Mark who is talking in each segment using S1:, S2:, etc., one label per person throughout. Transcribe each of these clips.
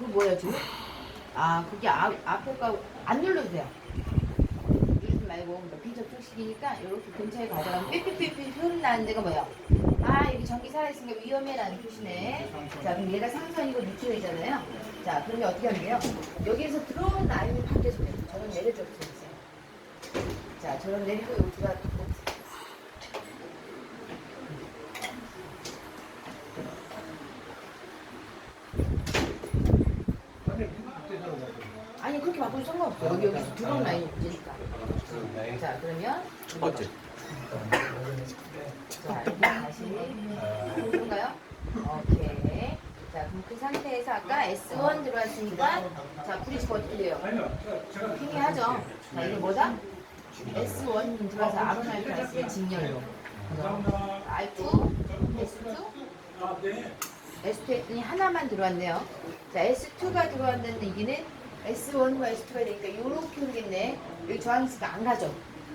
S1: 그거 뭐야 지금? 아 그게 앞, 앞에 거안 눌러도 돼요. 누르지 말고 비접촉식이니까 이렇게 근처에 가져가면 삐삐삐삐 소리 나는 데가 뭐야? 아 여기 전기 살아있으니까 위험해라는 표시네. 자 그럼 얘가 상선이고 뉴트럴이잖아요. 자 그러면 어떻게 하면 돼요? 여기에서 들어온 라인이 밖에서 돼요. 저는 내려줘 보세요. 자 저는 내리고 여기 들어가 아니 그렇게 바꾸도 상관없어요. 여기 여기서 들어온 라인이 문제니까. 자 그러면
S2: 첫 번째.
S1: 자, 이제 다시 이건가요? 오케이. 자, 그럼 그 상태에서 아까 S1 들어왔으니까 자, 브릿지 돼요? 핑계하죠? 자, 이게 뭐다? S1 들어와서 아로나이트 했으면 직렬로. 그죠? R2, S2, S2 했더니 하나만 들어왔네요. 자, S2가 들어왔다는 얘기는 S1과 S2가 되니까 이렇게 오르겠네. 여기 저항수가 안 가죠.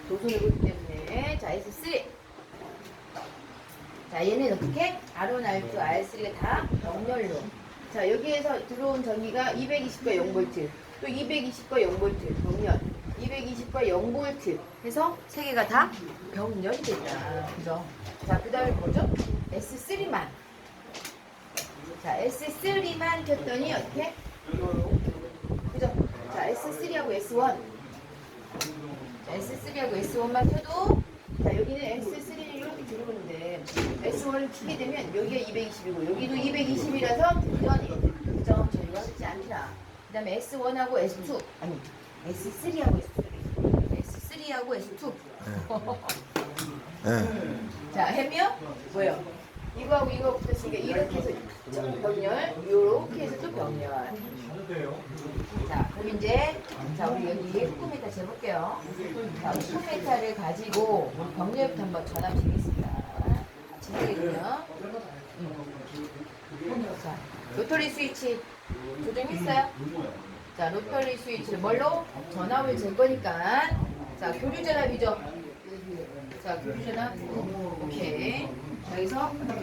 S1: 도선을 보기 때문에. 자, S3. 자, 얘는 어떻게? R1, R2, R3가 다 정렬로. 자, 여기에서 들어온 전기가 220과 0V, 또 220과 0V, 병렬. 220과 0V 해서 세 개가 다 병렬이 됐다. 그죠? 자, 그 다음에 뭐죠? S3만. 자, S3만 켰더니 어떻게? 그죠? 자, S3하고 S1. 자, S3하고 S1만 켜도 자, 여기는 S3는 이렇게 들어오는데 S1을 키게 되면 여기가 220이고 여기도 220이라서 등전이 그죠? 저희가 하지 않더라. 그 다음에 S1하고 S2 아니 S3하고 S3 S3하고 S2
S3: 예.
S1: 자, 해면 뭐예요? 이거하고 이거 붙었으니까 이렇게 해서 병렬, 요렇게 해서 또 병렬. 자, 그럼 이제 자 우리 여기 후메타 재볼게요. 자, 후메타를 가지고 우리 병렬부터 한번 전압시겠습니다. 같이 해야겠고요. 음. 자, 로터리 스위치 조정했어요? 자, 로터리 스위치를 뭘로? 전압을 잴 거니까 자, 교류 전압이죠. 자, 교류 전압. 오케이. 자, 여기서? 자,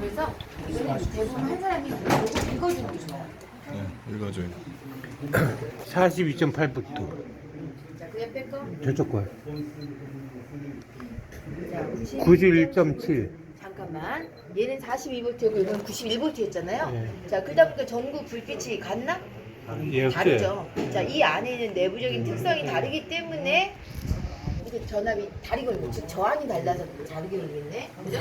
S1: 그래서 이거는 대부분 한 사람이 읽어주는 게 좋아요.
S3: 네, 읽어줘요.
S4: 42.8부터
S1: 자, 그 옆에 거.
S4: 저쪽 거
S1: 자,
S4: 91.7
S1: 잠깐만. 얘는 42V고 이건 91V였잖아요.
S4: 네.
S1: 자, 그러다 보니까 전구 불빛이 같나?
S4: 예,
S1: 다르죠. 자, 이 안에는 내부적인 특성이 다르기 때문에 이게 전압이 다르거든요. 즉 저항이 달라서 다르게 되겠네. 그죠?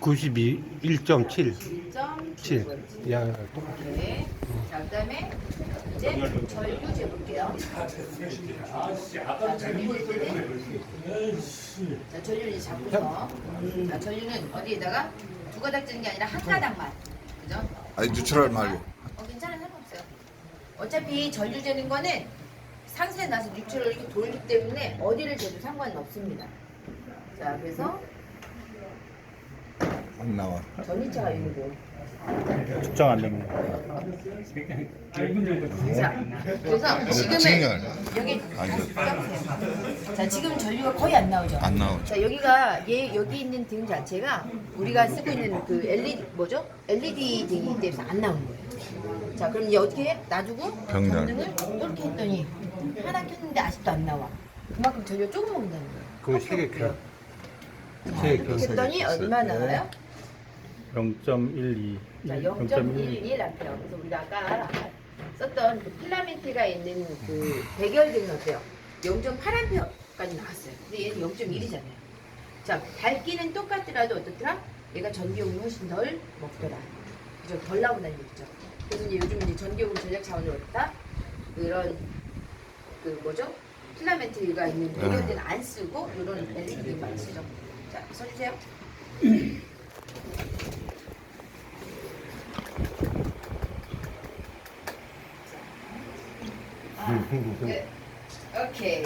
S4: 92.1.7
S1: 1.7.
S4: 7 야, 똑같아.
S1: 네. 자, 그다음에 이제 전류 재볼게요. 자, 전류 재 때는 자, 전류를 이제 잡고서 자, 전류는 어디에다가 두 가닥 뜨는 게 아니라 한 가닥만. 그죠?
S3: 아니 뉴트럴 말고.
S1: 어, 괜찮아요. 상관없어요. 어차피 전류 재는 거는 상세 나서 뉴트럴을 이렇게 돌기 때문에 어디를 재도 상관은 없습니다. 자, 그래서
S3: 안 나와.
S1: 전이차가 이거고.
S4: 측정 안 됩니다.
S1: 자, 그래서 지금은
S3: 직렬.
S1: 여기. 껴보세요. 자, 지금 전류가 거의 안 나오죠.
S3: 안 나오죠.
S1: 자, 여기가 얘 여기 있는 등 자체가 우리가 쓰고 있는 그 LED 뭐죠? LED 등이기 때문에 안 나오는 거예요. 자, 그럼 이제 어떻게 해? 놔두고
S3: 병렬.
S1: 전등을 이렇게 했더니 하나 켰는데 아직도 안 나와. 그만큼 전류가 조금 먹는다는 거예요.
S4: 그거 세개 켜.
S1: 자,
S4: 세
S1: 이렇게
S4: 개.
S1: 했더니 얼마 나와요?
S4: 0.12
S1: 자, 0.11 암페어. 그래서 우리가 아까 썼던 그 필라멘트가 있는 그 백열등은 어때요? 0.8 암페어까지 나왔어요. 근데 얘는 0.1이잖아요. 자, 밝기는 똑같더라도 어떻더라? 얘가 전기용이 훨씬 덜 먹더라. 그죠? 덜 나온다는 얘기죠. 그래서 이제 요즘 이제 전기용 전략 어떻다? 그런 그 뭐죠? 필라멘트가 있는 백열등은 안 쓰고 이런 LED만 쓰죠. 자, 써주세요.
S4: 음, 음, 음.
S1: 오케이.